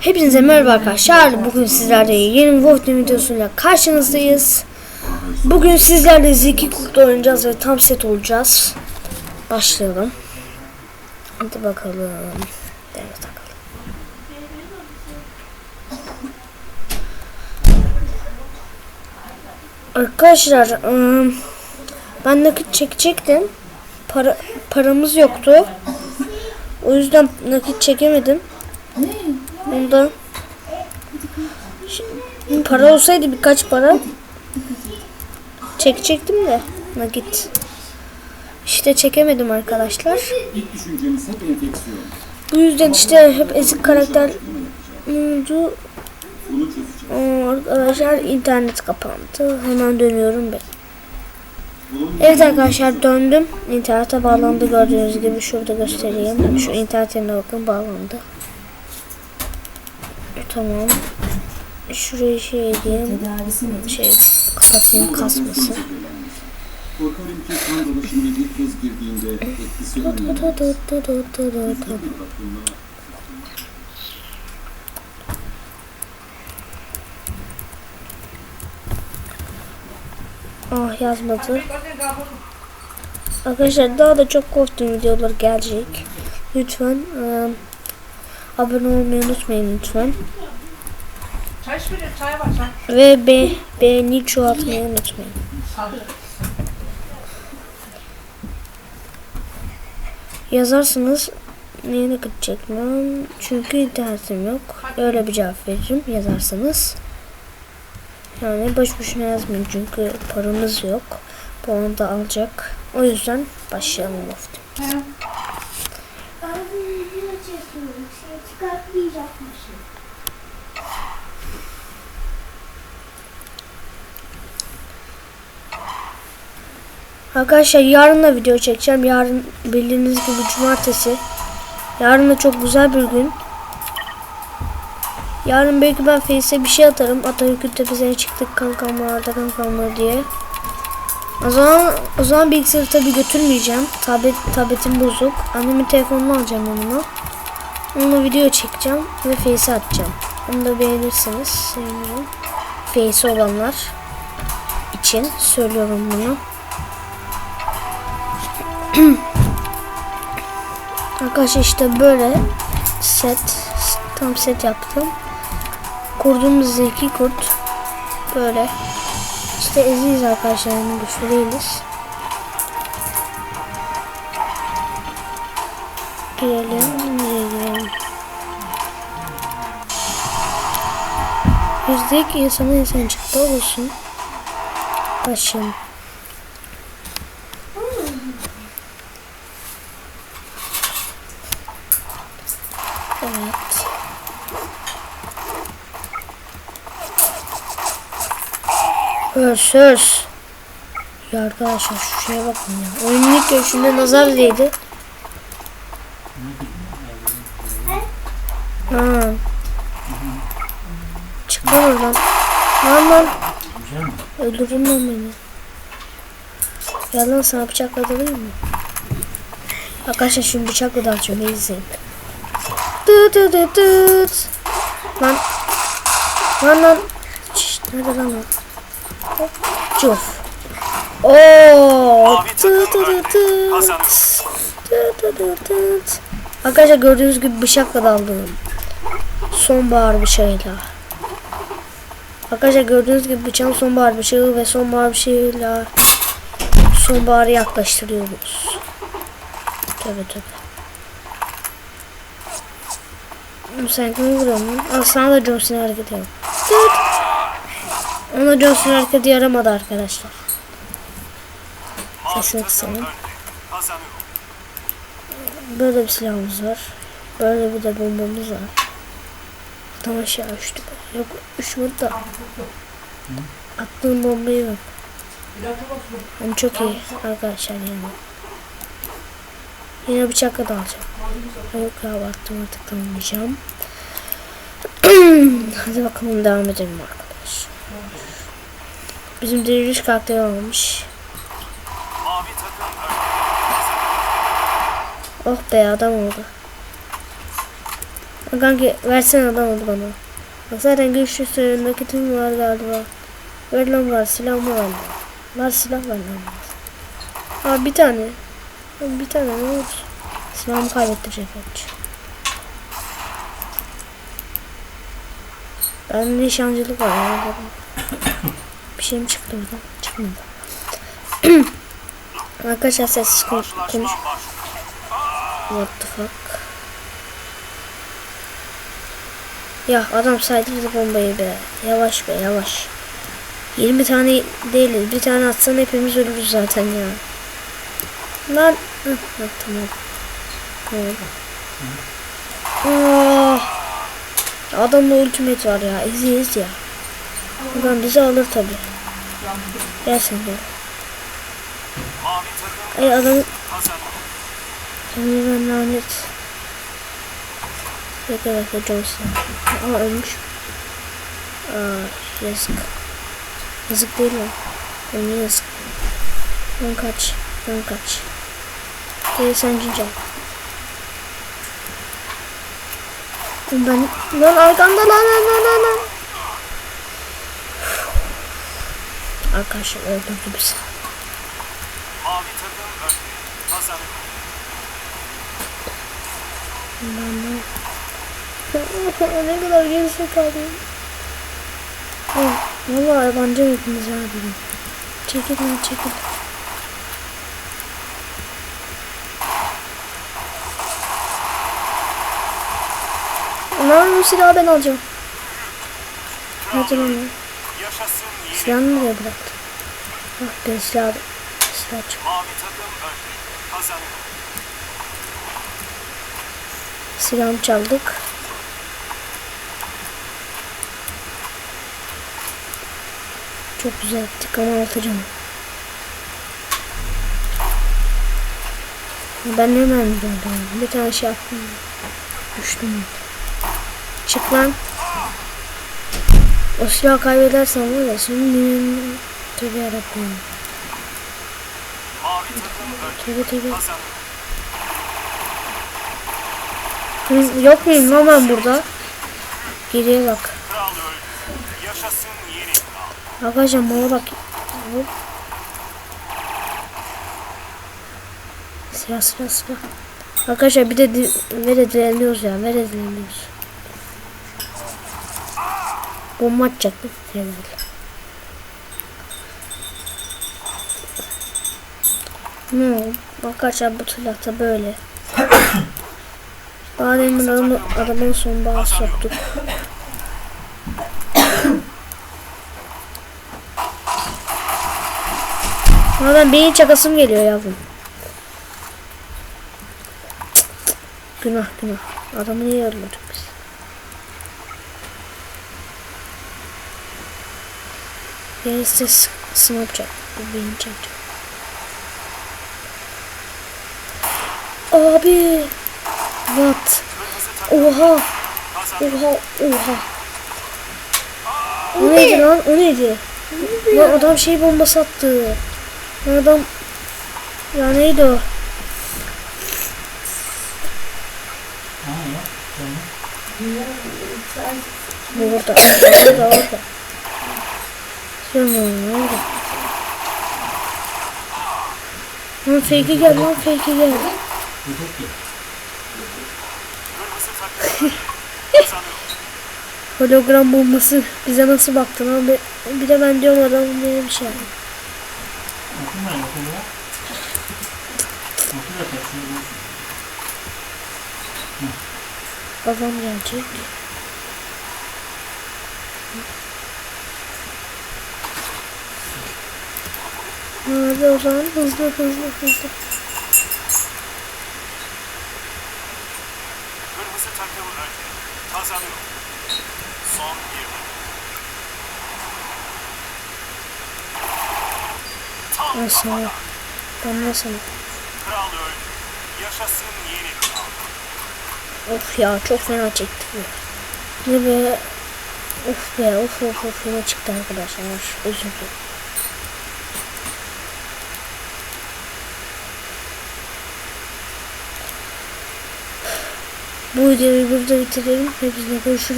Hepinize merhaba arkadaşlar. Bugün sizlerle yeni bir Wolf Team videosuyla karşınızdayız. Bugün sizlerle Zeki Kurt'la oynayacağız ve tam set olacağız. Başlayalım. Hadi bakalım. Evet bakalım. Arkadaşlar ım, ben nakit çekecektim. Para, paramız yoktu. O yüzden nakit çekemedim. Ondan Ş- para olsaydı birkaç para çekecektim de nakit. İşte çekemedim arkadaşlar. Bu yüzden işte hep ezik karakter oldu. Aa, Arkadaşlar internet kapandı. Hemen dönüyorum ben. Evet arkadaşlar döndüm. İnternete bağlandı gördüğünüz gibi şurada göstereyim. Şu internetine bakın bağlandı. Tamam. Şurayı şey edeyim. Şey kapatayım kasmasın. Korkarım ki kan dolaşımına bir kez girdiğinde etkisi. Bakımla Ah yazmadı. Arkadaşlar daha da çok korktuğum videolar gelecek. Lütfen eee, abone olmayı unutmayın lütfen. Ve be beğeni çoğaltmayı unutmayın. Yazarsınız nakit çekmem çünkü internetim yok. Öyle bir cevap veririm yazarsanız. Yani boş boşuna yazmayın çünkü paramız yok. Bu anda alacak. O yüzden başlayalım lafta. Ben çekiyorum. Şey çıkartmayacakmışım. Arkadaşlar yarın da video çekeceğim. Yarın bildiğiniz gibi cumartesi. Yarın da çok güzel bir gün. Yarın belki ben Face'e bir şey atarım. Atatürk'ün tepesine çıktık kankamlarda kankamlar diye. O zaman, o zaman bilgisayarı tabii götürmeyeceğim. Tablet, tabletim bozuk. Annemin telefonunu alacağım onunla. Onunla video çekeceğim ve Face'e atacağım. Onu da beğenirseniz sevinirim. Face olanlar için söylüyorum bunu. Arkadaşlar işte böyle set tam set yaptım. Kurduğumuz zeki kurt böyle işte eziyiz arkadaşlar yani güçlü değiliz. Girelim, girelim. Yüzdeki insana insan çıktı olsun. Başlayalım. Evet. Örs. Ya arkadaşlar şu şeye bakın ya. Oyunun ilk görüşünde nazar değdi. Ha. Çık lan oradan. Lan lan. Öldürün lan beni. Ya lan sana bıçakla dalayım mı? Arkadaşlar şimdi bıçakla dalacağım. İzleyin. Tut tut tut tut. Lan. Lan lan. Şşt, nerede lan o? Cuf. Oo. Tut tut tut tut. Tut tut tut tut. Arkadaşlar gördüğünüz gibi bıçakla daldım. Sonbahar bıçağıyla. Arkadaşlar gördüğünüz gibi bıçağın sonbahar bıçağı ve sonbahar bıçağıyla sonbaharı yaklaştırıyoruz. Tabi tabi. Sen kimi vuruyorsun lan? Al sana da John Cena hareketi yap. Ona John Cena hareketi yaramadı arkadaşlar. Sesini kısalım. Böyle bir silahımız var. Böyle bir de bombamız var. Tam aşağı uçtu. Yok uçmadı da. Attığım bombayı bak. Yani çok iyi arkadaşlar yani. Yine bıçakla da alacağım. Baktım artık tanımayacağım. Hadi bakalım devam edelim arkadaş. Bizim diriliş karakteri olmuş. Oh be adam oldu. Kanki versene adam oldu bana. Bak zaten güçlü sürü nakitim var galiba. Ver lan var silah mı var lan? Var silah var lan. Aa bir tane. Abi bir tane ne olur. Silahımı kaybettirecek kaç. Ben nişancılık var ya. Bir şey mi çıktı oradan? Çıkmadı. Arkadaşlar sessiz konuş. What the fuck? Ya adam saydırdı bombayı be. Yavaş be yavaş. 20 tane değiliz. Bir tane atsan hepimiz ölürüz zaten ya. Lan. Hıh, tamam. Tamam. Ah. Adamda ultimate var ya. İzleyiz ya. Adam bizi alır tabi. Gel sen gel. Ay adam Tanrı'nın lanet. Bekle bekle Johnson. Aa ölmüş. Aa yazık. Yazık değil mi? Yani yazık. Lan kaç. Lan kaç. Gel sen cincel. Ben lan arkamda lan lan lan lan. Arkadaşlar öldürdü bizi. Mavi takım önde. Kazanıyor. ne kadar gerisi kaldım. Valla yabancı hepimiz ya dedim. Çekil Lan bu silahı ben alacağım. Hadi lan. Silahını nereye bıraktın? Ah ben silah silah. Kazanıyor. Silahımı çaldık. Çok güzel ettik ama altı canım. Ben hemen döndüm. Bir tane şey yaptım. Düştüm. Çık lan. O silahı kaybedersen var ya şimdi tövbe yarabbim. Tövbe tövbe. Hı, Yok muyum lan ben burada? Geriye bak. Arkadaşlar mala bak. Hop. Silah silah silah. Arkadaşlar bir de ve de direniyoruz ya. Ve de direniyoruz. Bomba atacaktım. Helal. Ne oldu? Arkadaşlar bu silahta böyle. Badem'in adamı, adamın son bağı soktuk. Ben beyin çakasım geliyor yavrum. Günah günah. Adamı niye öldürdük biz? Gerisi s- smoke Bu beyin çakacak. Abi. What? Oha. Oha. Oha. O neydi lan? O neydi? Lan adam şey bombası attı. Lan adam... Ya neydi o? Bu orada. Orada Lan fake'i gel lan fake'i gel. Hologram bombası bize nasıl baktın abi? Bir de ben diyorum adam böyle bir şey. Babam gelecek. Hadi o zaman hızlı hızlı hızlı. Kırmızı takım önde. Kazanıyor. Son bir. Tam Ben sana. Ben sana. kral öldü. Yaşasın yeni kral. Of ya çok fena çektik bu. Ne be. Of be of of of yine çıktı arkadaşlar. Özür dilerim. Bu videoyu burada bitirelim. Hepinize görüşürüz.